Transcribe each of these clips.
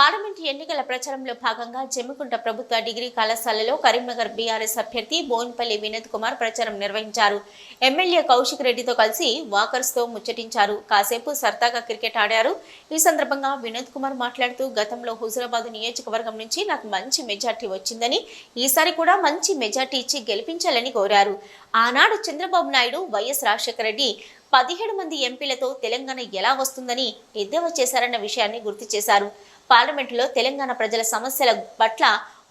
Parliament ఎన్నికల ప్రచారంలో భాగంగా జమ్మికుంట ప్రభుత్వ డిగ్రీ కళాశాలలో కరీంనగర్ బీఆర్ఎస్ అభ్యర్థి బోయినపల్లి వినోద్ కుమార్ ప్రచారం నిర్వహించారు. ఎమ్మెల్యే కౌశిక్ రెడ్డితో కలిసి వాకర్స్తో ముచ్చటించారు. కాసేపు సరదాగా క్రికెట్ ఆడారు. ఈ సందర్భంగా వినోద్ కుమార్ మాట్లాడుతూ గతంలో హుజురాబాద్ నియోజకవర్గం నుంచి నాకు మంచి మెజార్టీ వచ్చిందని ఈసారి కూడా మంచి మెజార్టీ ఇచ్చి గెలిపించాలని కోరారు. ఆనాడు చంద్రబాబు నాయుడు వైఎస్ రాజశేఖర రెడ్డి పదిహేడు మంది ఎంపీలతో తెలంగాణ ఎలా వస్తుందని ఎద్దేవా చేశారన్న విషయాన్ని గుర్తు చేశారు. పార్లమెంటులో తెలంగాణ ప్రజల సమస్యల పట్ల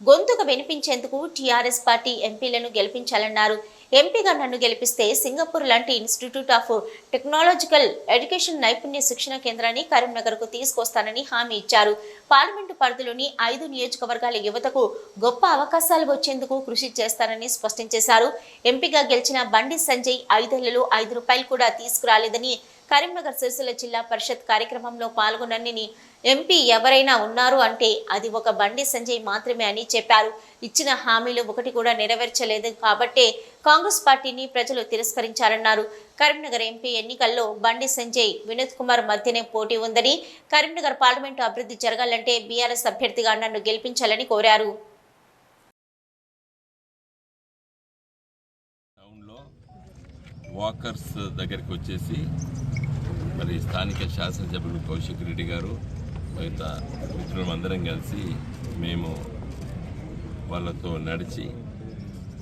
గొంతుకు వినిపించేందుకు టీఆర్ఎస్ పార్టీ ఎంపీలను గెలిపించాలన్నారు. ఎంపీగా నన్ను గెలిపిస్తే సింగపూర్ లాంటి ఇన్స్టిట్యూట్ ఆఫ్ టెక్నాలజికల్ ఎడ్యుకేషన్ నైపుణ్య శిక్షణ కేంద్రాన్ని కరీంనగర్కు తీసుకొస్తానని హామీ ఇచ్చారు. పార్లమెంటు పరిధిలోని ఐదు నియోజకవర్గాల యువతకు గొప్ప అవకాశాలు వచ్చేందుకు కృషి చేస్తానని స్పష్టం చేశారు. ఎంపీగా గెలిచిన బండి సంజయ్ ఐదేళ్ళలో ఐదు రూపాయలు కూడా తీసుకురాలేదని కరీంనగర్ సిరిసిల్ల జిల్లా పరిషత్ కార్యక్రమంలో పాల్గొనని ఎంపీ ఎవరైనా ఉన్నారు అంటే అది ఒక బండి సంజయ్ మాత్రమే అని చెప్పారు. ఇచ్చిన హామీలు ఒకటి కూడా నెరవేర్చలేదు కాబట్టే కాంగ్రెస్ పార్టీని ప్రజలు తిరస్కరించారన్నారు. కరీంనగర్ ఎంపీ ఎన్నికల్లో బండి సంజయ్ వినోద్ కుమార్ మధ్యనే పోటీ ఉందని కరీంనగర్ పార్లమెంటు అభివృద్ధి జరగాలంటే బీఆర్ఎస్ అభ్యర్థిగా నన్ను గెలిపించాలని కోరారు. వాకర్స్ దగ్గరికి వచ్చేసి మరి స్థానిక శాసనసభ్యులు కౌశిక్ రెడ్డి గారు మిగతా మిత్రులు అందరం కలిసి మేము వాళ్ళతో నడిచి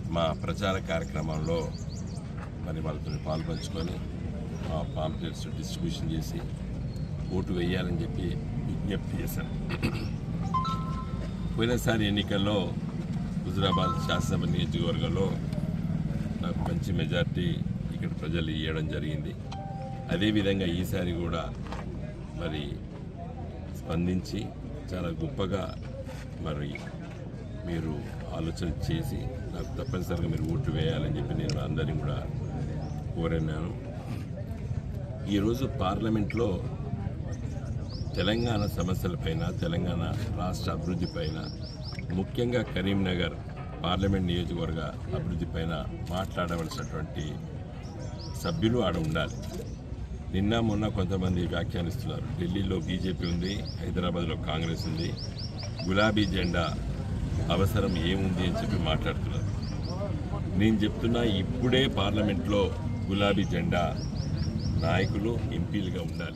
మా ప్రచార కార్యక్రమంలో మరి వాళ్ళతో పాల్పంచుకొని మా పాంప్లెట్స్ డిస్ట్రిబ్యూషన్ చేసి ఓటు వేయాలని చెప్పి విజ్ఞప్తి చేశాను పోయినసారి ఎన్నికల్లో హుజురాబాద్ శాసనసభ నియోజకవర్గంలో నాకు మంచి మెజార్టీ ఇక్కడ ప్రజలు ఇవ్వడం జరిగింది. అదేవిధంగా ఈసారి కూడా మరి స్పందించి చాలా గొప్పగా మరి మీరు ఆలోచన చేసి నాకు తప్పనిసరిగా మీరు ఓటు వేయాలని చెప్పి నేను అందరినీ కూడా కోరన్నాను. ఈరోజు పార్లమెంట్లో తెలంగాణ సమస్యలపైన తెలంగాణ రాష్ట్ర అభివృద్ధిపైన ముఖ్యంగా కరీంనగర్ పార్లమెంట్ నియోజకవర్గ అభివృద్ధిపైన మాట్లాడవలసినటువంటి సభ్యులు ఆడ ఉండాలి. నిన్న మొన్న కొంతమంది వ్యాఖ్యానిస్తున్నారు. ఢిల్లీలో బీజేపీ ఉంది హైదరాబాద్లో కాంగ్రెస్ ఉంది. గులాబీ జెండా అవసరం ఏముంది అని చెప్పి మాట్లాడుతున్నారు. నేను చెప్తున్నా ఇప్పుడే పార్లమెంట్లో గులాబీ జెండా నాయకులు ఎంపీలుగా ఉండాలి.